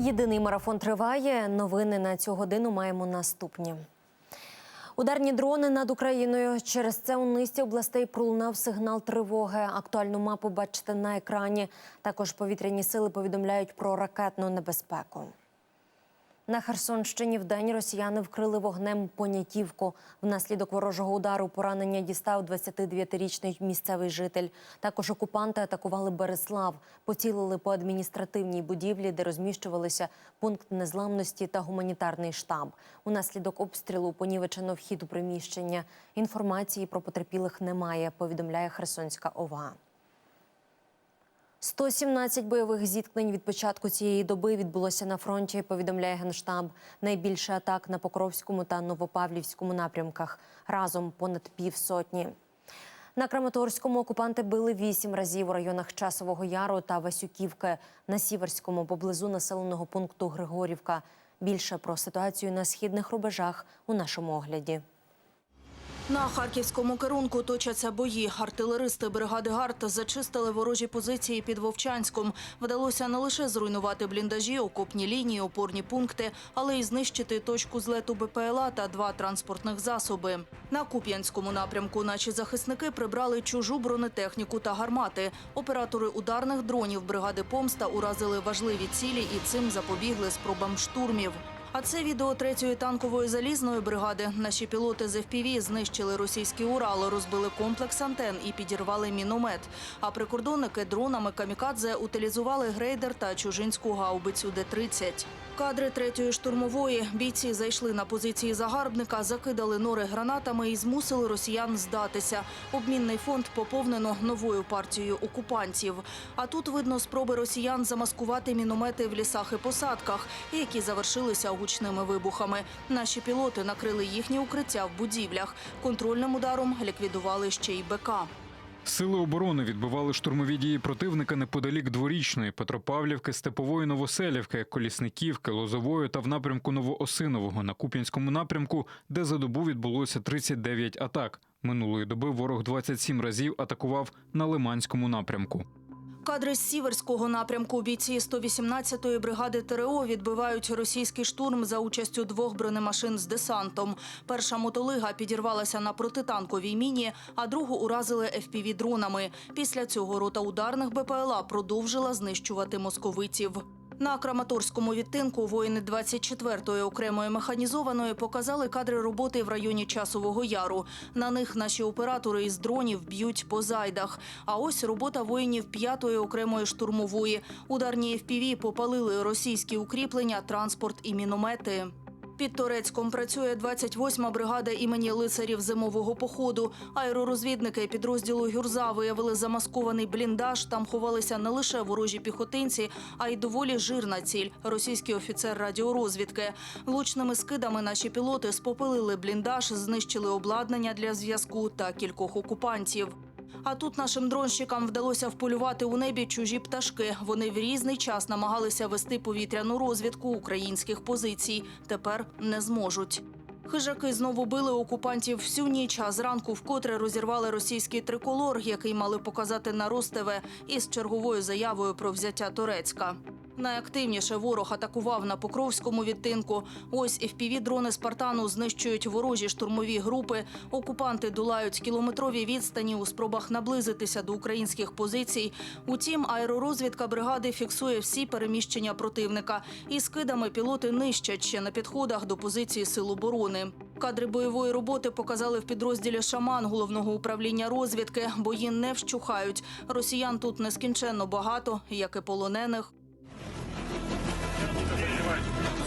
Єдиний марафон триває. Новини на цю годину маємо наступні. Ударні дрони над Україною. Через це у низці областей пролунав сигнал тривоги. Актуальну мапу бачите на екрані. Також повітряні сили повідомляють про ракетну небезпеку. На Херсонщині вдень росіяни вкрили вогнем понятівку. Внаслідок ворожого удару поранення дістав 29-річний місцевий житель. Також окупанти атакували Береслав, поцілили по адміністративній будівлі, де розміщувалися пункт незламності та гуманітарний штаб. Унаслідок обстрілу понівечено вхід у приміщення. Інформації про потерпілих немає. Повідомляє Херсонська ОВА. 117 бойових зіткнень від початку цієї доби відбулося на фронті. Повідомляє генштаб. Найбільше атак на Покровському та Новопавлівському напрямках. Разом понад півсотні. На Краматорському окупанти били вісім разів у районах Часового Яру та Васюківки. На Сіверському поблизу населеного пункту Григорівка. Більше про ситуацію на східних рубежах у нашому огляді. На харківському керунку точаться бої. Артилеристи бригади ГАРД зачистили ворожі позиції під Вовчанськом. Вдалося не лише зруйнувати бліндажі, окопні лінії, опорні пункти, але й знищити точку злету БПЛА та два транспортних засоби. На Куп'янському напрямку наші захисники прибрали чужу бронетехніку та гармати. Оператори ударних дронів бригади Помста уразили важливі цілі і цим запобігли спробам штурмів. А це відео третьої танкової залізної бригади. Наші пілоти з FPV знищили російський Урал, розбили комплекс антен і підірвали міномет. А прикордонники дронами камікадзе утилізували грейдер та чужинську гаубицю Д-30. Кадри третьої штурмової бійці зайшли на позиції загарбника, закидали нори гранатами і змусили росіян здатися. Обмінний фонд поповнено новою партією окупантів. А тут видно спроби росіян замаскувати міномети в лісах і посадках, які завершилися гучними вибухами. Наші пілоти накрили їхні укриття в будівлях. Контрольним ударом ліквідували ще й БК. Сили оборони відбивали штурмові дії противника неподалік дворічної Петропавлівки, Степової Новоселівки, Колісниківки, Лозової та в напрямку Новоосинового на Куп'янському напрямку, де за добу відбулося 39 атак. Минулої доби ворог 27 разів атакував на Лиманському напрямку. Кадри з Сіверського напрямку бійці 118-ї бригади ТРО відбивають російський штурм за участю двох бронемашин з десантом. Перша мотолига підірвалася на протитанковій міні, а другу уразили FPV-дронами. Після цього рота ударних БПЛА продовжила знищувати московитів. На Краматорському відтинку воїни 24-ї окремої механізованої показали кадри роботи в районі Часового Яру. На них наші оператори із дронів б'ють по зайдах. А ось робота воїнів 5-ї окремої штурмової. Ударні FPV попалили російські укріплення, транспорт і міномети. Під Торецьком працює 28-ма бригада імені лицарів зимового походу. Аеророзвідники підрозділу Гюрза виявили замаскований бліндаж. Там ховалися не лише ворожі піхотинці, а й доволі жирна ціль російський офіцер радіорозвідки. Влучними скидами наші пілоти спопилили бліндаж, знищили обладнання для зв'язку та кількох окупантів. А тут нашим дронщикам вдалося вполювати у небі чужі пташки. Вони в різний час намагалися вести повітряну розвідку українських позицій. Тепер не зможуть. Хижаки знову били окупантів всю ніч, а зранку вкотре розірвали російський триколор, який мали показати на Ростеве, із черговою заявою про взяття Турецька. Найактивніше ворог атакував на Покровському відтинку. Ось FPV-дрони Спартану знищують ворожі штурмові групи. Окупанти долають кілометрові відстані у спробах наблизитися до українських позицій. Утім, аеророзвідка бригади фіксує всі переміщення противника. І скидами пілоти нищать ще на підходах до позиції сил оборони. Кадри бойової роботи показали в підрозділі Шаман головного управління розвідки. Бої не вщухають. Росіян тут нескінченно багато, як і полонених.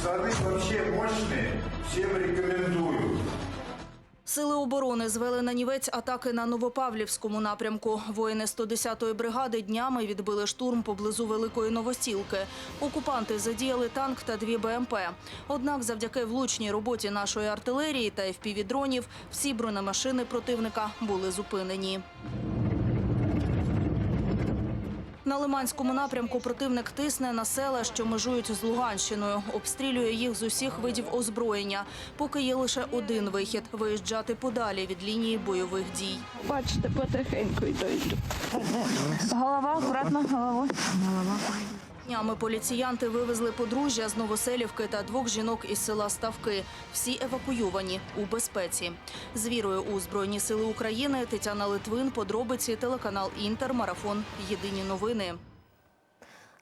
Сады вообще мощные, всем рекомендую. Сили оборони звели на нівець атаки на Новопавлівському напрямку. Воїни 110-ї бригади днями відбили штурм поблизу Великої Новосілки. Окупанти задіяли танк та дві БМП. Однак, завдяки влучній роботі нашої артилерії та FPV-дронів, всі бронемашини противника були зупинені. На Лиманському напрямку противник тисне на села, що межують з Луганщиною. Обстрілює їх з усіх видів озброєння. Поки є лише один вихід виїжджати подалі від лінії бойових дій. Бачите, потихеньку йду. йду. Голова, акуратно, головою. Днями поліціянти вивезли подружжя з Новоселівки та двох жінок із села Ставки. Всі евакуйовані у безпеці. З вірою у Збройні сили України Тетяна Литвин, подробиці, телеканал Інтер, марафон. Єдині новини.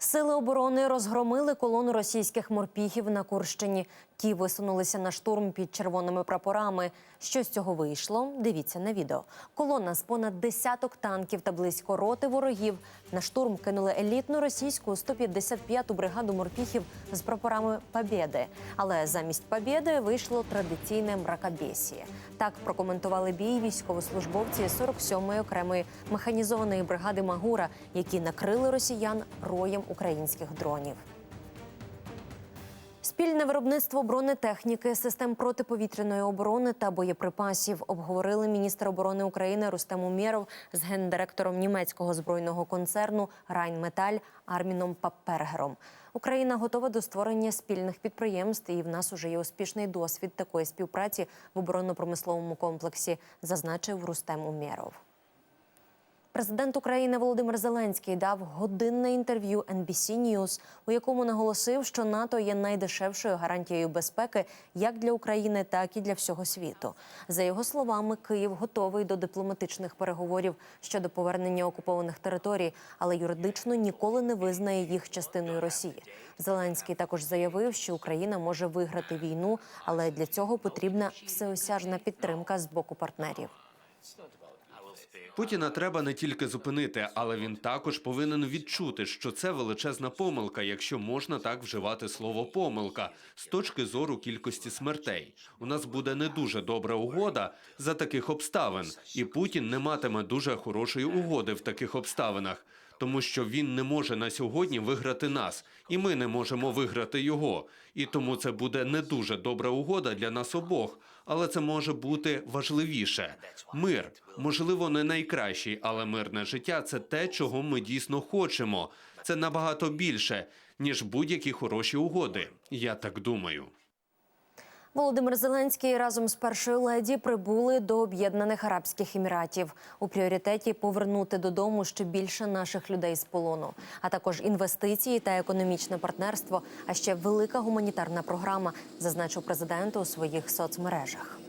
Сили оборони розгромили колону російських морпіхів на Курщині. Ті висунулися на штурм під червоними прапорами. Що з цього вийшло? Дивіться на відео. Колона з понад десяток танків та близько роти ворогів на штурм кинули елітну російську 155-ту бригаду морпіхів з прапорами Побєди. Але замість Побєди вийшло традиційне мракобєсіє. Так прокоментували бій військовослужбовці 47-ї окремої механізованої бригади Магура, які накрили росіян роєм українських дронів. Спільне виробництво бронетехніки, систем протиповітряної оборони та боєприпасів обговорили міністр оборони України Рустем Умєров з гендиректором німецького збройного концерну Райнметаль Арміном Паппергером. Україна готова до створення спільних підприємств, і в нас уже є успішний досвід такої співпраці в оборонно-промисловому комплексі, зазначив Рустем Умєров. Президент України Володимир Зеленський дав годинне інтерв'ю NBC News, у якому наголосив, що НАТО є найдешевшою гарантією безпеки як для України, так і для всього світу. За його словами, Київ готовий до дипломатичних переговорів щодо повернення окупованих територій, але юридично ніколи не визнає їх частиною Росії. Зеленський також заявив, що Україна може виграти війну, але для цього потрібна всеосяжна підтримка з боку партнерів. Путіна треба не тільки зупинити, але він також повинен відчути, що це величезна помилка, якщо можна так вживати слово помилка з точки зору кількості смертей. У нас буде не дуже добра угода за таких обставин, і Путін не матиме дуже хорошої угоди в таких обставинах, тому що він не може на сьогодні виграти нас, і ми не можемо виграти його. І тому це буде не дуже добра угода для нас обох, але це може бути важливіше. Мир, можливо, не найкращий, але мирне життя це те, чого ми дійсно хочемо. Це набагато більше, ніж будь-які хороші угоди. Я так думаю. Володимир Зеленський разом з першою леді прибули до Об'єднаних Арабських Еміратів. У пріоритеті повернути додому ще більше наших людей з полону, а також інвестиції та економічне партнерство. А ще велика гуманітарна програма, зазначив президент у своїх соцмережах.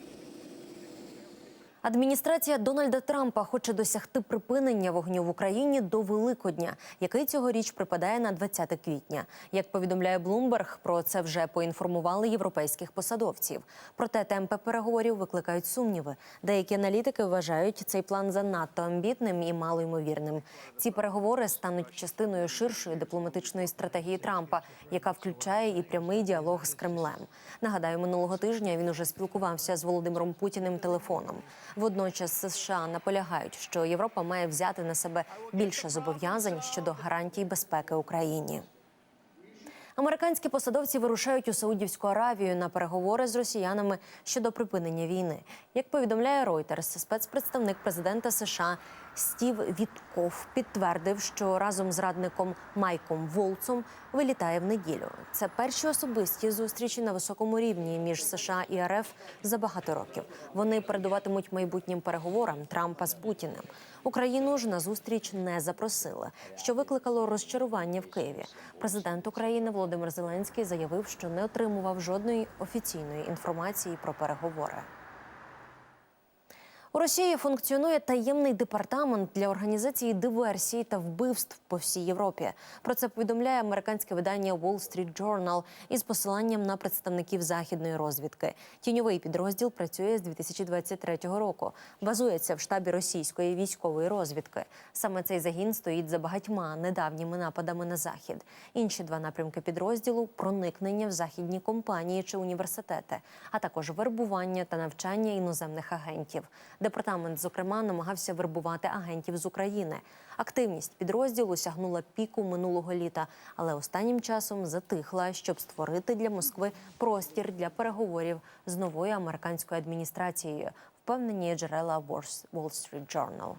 Адміністрація Дональда Трампа хоче досягти припинення вогню в Україні до Великодня, який цьогоріч припадає на 20 квітня. Як повідомляє Блумберг, про це вже поінформували європейських посадовців. Проте темпи переговорів викликають сумніви. Деякі аналітики вважають цей план занадто амбітним і малоймовірним. Ці переговори стануть частиною ширшої дипломатичної стратегії Трампа, яка включає і прямий діалог з Кремлем. Нагадаю, минулого тижня він уже спілкувався з Володимиром Путіним телефоном. Водночас США наполягають, що Європа має взяти на себе більше зобов'язань щодо гарантій безпеки Україні. Американські посадовці вирушають у Саудівську Аравію на переговори з росіянами щодо припинення війни. Як повідомляє Reuters, спецпредставник президента США Стів Вітков підтвердив, що разом з радником Майком Волцом вилітає в неділю. Це перші особисті зустрічі на високому рівні між США і РФ за багато років. Вони передуватимуть майбутнім переговорам Трампа з Путіним. Україну ж на зустріч не запросили, що викликало розчарування в Києві. Президент України Володимир Зеленський заявив, що не отримував жодної офіційної інформації про переговори. У Росії функціонує таємний департамент для організації диверсій та вбивств по всій Європі. Про це повідомляє американське видання Wall Street Journal із посиланням на представників західної розвідки. Тіньовий підрозділ працює з 2023 року. Базується в штабі російської військової розвідки. Саме цей загін стоїть за багатьма недавніми нападами на захід. Інші два напрямки підрозділу проникнення в західні компанії чи університети, а також вербування та навчання іноземних агентів. Департамент, зокрема, намагався вербувати агентів з України. Активність підрозділу сягнула піку минулого літа, але останнім часом затихла, щоб створити для Москви простір для переговорів з новою американською адміністрацією. Впевнені джерела Wall Street Journal.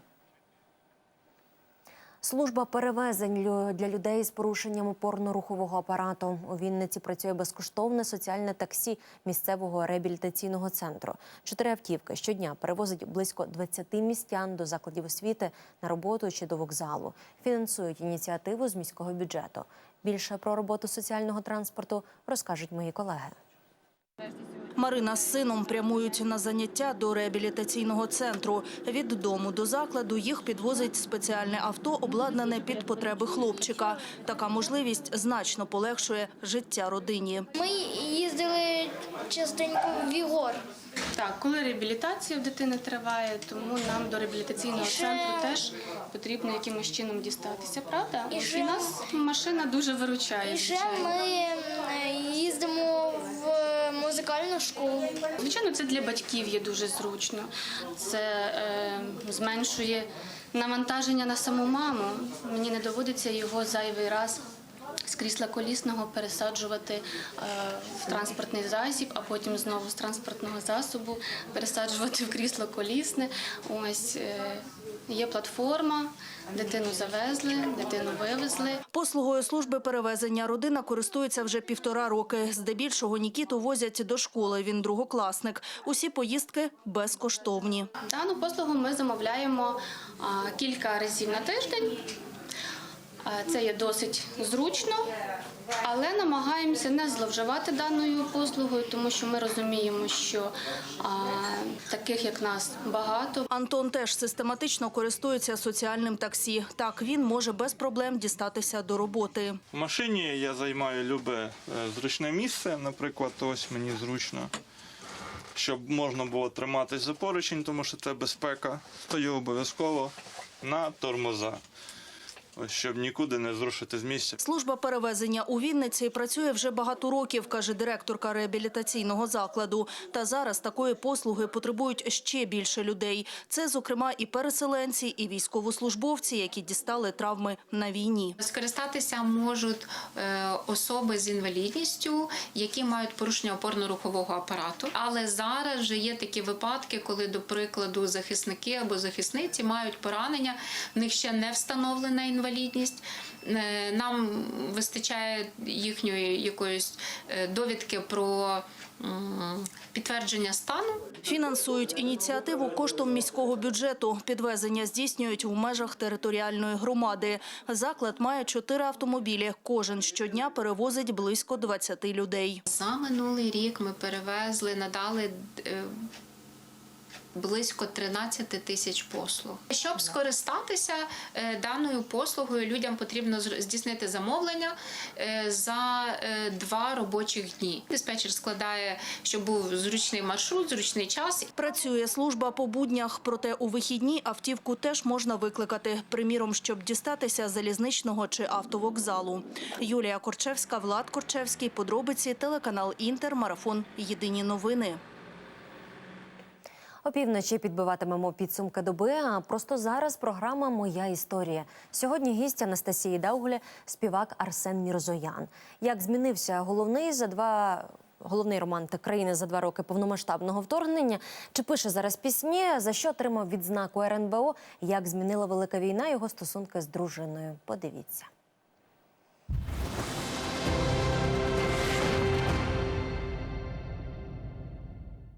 Служба перевезень для людей з порушенням опорно-рухового апарату у Вінниці працює безкоштовне соціальне таксі місцевого реабілітаційного центру. Чотири автівки щодня перевозить близько 20 містян до закладів освіти на роботу чи до вокзалу. Фінансують ініціативу з міського бюджету. Більше про роботу соціального транспорту розкажуть мої колеги. Марина з сином прямують на заняття до реабілітаційного центру. Від дому до закладу їх підвозить спеціальне авто, обладнане під потреби хлопчика. Така можливість значно полегшує життя родині. Ми їздили частенько в Вігор. Так, коли реабілітація в дитини триває, тому нам до реабілітаційного ще- центру теж потрібно якимось чином дістатися, правда? І ще- І нас машина дуже виручає. І ще звичайно. ми е, їздимо в музикальну школу. Звичайно, це для батьків є дуже зручно. Це е, зменшує навантаження на саму маму. Мені не доводиться його зайвий раз. З крісла колісного пересаджувати е, в транспортний засіб, а потім знову з транспортного засобу пересаджувати в крісло колісне. Ось е, є платформа, дитину завезли, дитину вивезли. Послугою служби перевезення родина користується вже півтора роки. Здебільшого Нікіту возять до школи. Він другокласник. Усі поїздки безкоштовні. Дану послугу ми замовляємо кілька разів на тиждень. Це є досить зручно, але намагаємося не зловживати даною послугою, тому що ми розуміємо, що а, таких як нас багато. Антон теж систематично користується соціальним таксі. Так він може без проблем дістатися до роботи. В машині я займаю любе е, зручне місце, наприклад, ось мені зручно, щоб можна було триматись за поручень, тому що це безпека. Стою обов'язково на тормоза, щоб нікуди не зрушити з місця. Служба перевезення у Вінниці працює вже багато років, каже директорка реабілітаційного закладу. Та зараз такої послуги потребують ще більше людей. Це, зокрема, і переселенці, і військовослужбовці, які дістали травми на війні. Скористатися можуть е, особи з інвалідністю, які мають порушення опорно-рухового апарату. Але зараз вже є такі випадки, коли, до прикладу, захисники або захисниці мають поранення, в них ще не встановлена інвалідність. Е, Нам вистачає їхньої якоїсь е, довідки про підтвердження стану. Фінансують ініціативу коштом міського бюджету. Підвезення здійснюють в межах територіальної громади. Заклад має чотири автомобілі. Кожен щодня перевозить близько 20 людей. За минулий рік ми перевезли, надали е, близько 13 тисяч послуг. Щоб скористатися е, даною послугою, людям потрібно здійснити замовлення е, за е, два робочих дні. Диспетчер складає, щоб був зручний маршрут, зручний час. Працює служба по буднях, проте у вихідні автівку теж можна викликати. Приміром, щоб дістатися залізничного чи автовокзалу. Юлія Корчевська, Влад Корчевський. Подробиці телеканал Інтер. Марафон. Єдині новини. Опівночі підбиватимемо підсумки доби. А просто зараз програма Моя історія. Сьогодні гість Анастасії Даугулі, співак Арсен Мірзоян. Як змінився головний за два. Головний романтик країни за два роки повномасштабного вторгнення. Чи пише зараз пісні? За що отримав відзнаку РНБО? Як змінила велика війна його стосунки з дружиною? Подивіться.